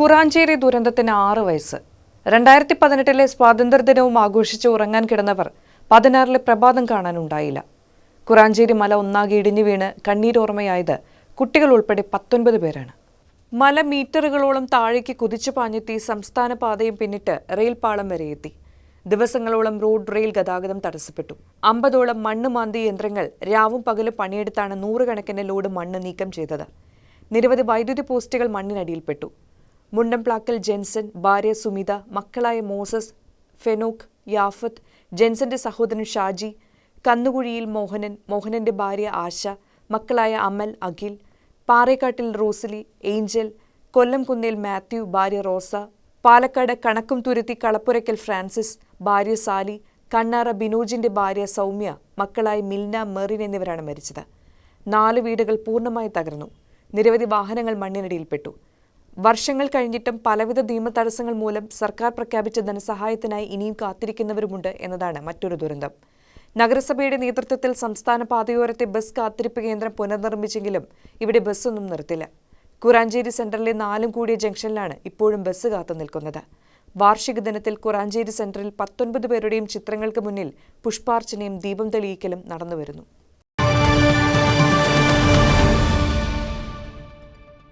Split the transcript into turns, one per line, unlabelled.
കുറാഞ്ചേരി ദുരന്തത്തിന് ആറ് വയസ്സ്. രണ്ടായിരത്തി പതിനെട്ടിലെ സ്വാതന്ത്ര്യദിനവും ആഘോഷിച്ച് ഉറങ്ങാൻ കിടന്നവർ പതിനാറിലെ പ്രഭാതം കാണാനുണ്ടായില്ല. കുറാഞ്ചേരി മല ഒന്നാകെ ഇടിഞ്ഞു വീണ് കണ്ണീരോർമ്മയായത് കുട്ടികൾ ഉൾപ്പെടെ പത്തൊൻപത് പേരാണ്. മല മീറ്ററുകളോളം താഴേക്ക് കുതിച്ചു പാഞ്ഞെത്തി സംസ്ഥാന പാതയും പിന്നിട്ട് റെയിൽ പാളം വരെ എത്തി. ദിവസങ്ങളോളം റോഡ് റെയിൽ ഗതാഗതം തടസ്സപ്പെട്ടു. അമ്പതോളം മണ്ണ് മാന്തി യന്ത്രങ്ങൾ രാവും പകലും പണിയെടുത്താണ് നൂറുകണക്കിന് ലോഡ് മണ്ണ് നീക്കം ചെയ്തത്. നിരവധി വൈദ്യുതി പോസ്റ്റുകൾ മണ്ണിനടിയിൽപ്പെട്ടു. മുണ്ടംപ്ലാക്കൽ ജെൻസൺ ഭാര്യ സുമിത മക്കളായ മോസസ് ഫെനോക്ക് യാഫത്ത് ജെൻസന്റെ സഹോദരൻ ഷാജി കന്നുകുഴിയിൽ മോഹനൻ മോഹനന്റെ ഭാര്യ ആശ മക്കളായ അമൽ അഖിൽ പാറേക്കാട്ടിൽ റോസലി ഏഞ്ചൽ കൊല്ലം കുന്നേൽ മാത്യു ഭാര്യ റോസ പാലക്കാട് കണക്കും തുരുത്തി കളപ്പുരയ്ക്കൽ ഫ്രാൻസിസ് ഭാര്യ സാലി കണ്ണാറ ബിനോജിന്റെ ഭാര്യ സൗമ്യ മക്കളായ മിൽന മെറിൻ എന്നിവരാണ് മരിച്ചത്. നാല് വീടുകൾ പൂർണമായി തകർന്നു. നിരവധി വാഹനങ്ങൾ മണ്ണിനടിയിൽപ്പെട്ടു. വർഷങ്ങൾ കഴിഞ്ഞിട്ടും പലവിധ നിയമ തടസ്സങ്ങൾ മൂലം സർക്കാർ പ്രഖ്യാപിച്ച ധനസഹായത്തിനായി ഇനിയും കാത്തിരിക്കുന്നവരുമുണ്ട് എന്നതാണ് മറ്റൊരു ദുരന്തം. നഗരസഭയുടെ നേതൃത്വത്തിൽ സംസ്ഥാന പാതയോരത്തെ ബസ് കാത്തിരിപ്പ് കേന്ദ്രം പുനർനിർമ്മിച്ചെങ്കിലും ഇവിടെ ബസ്സൊന്നും നിർത്തില്ല. കുറാഞ്ചേരി സെന്ററിലെ നാലും കൂടിയ ജംഗ്ഷനിലാണ് ഇപ്പോഴും ബസ് കാത്തു നിൽക്കുന്നത്. വാർഷിക ദിനത്തിൽ കുറാഞ്ചേരി സെന്ററിൽ പത്തൊൻപത് പേരുടെയും ചിത്രങ്ങൾക്ക് മുന്നിൽ പുഷ്പാർച്ചനയും ദീപം തെളിയിക്കലും നടന്നുവരുന്നു.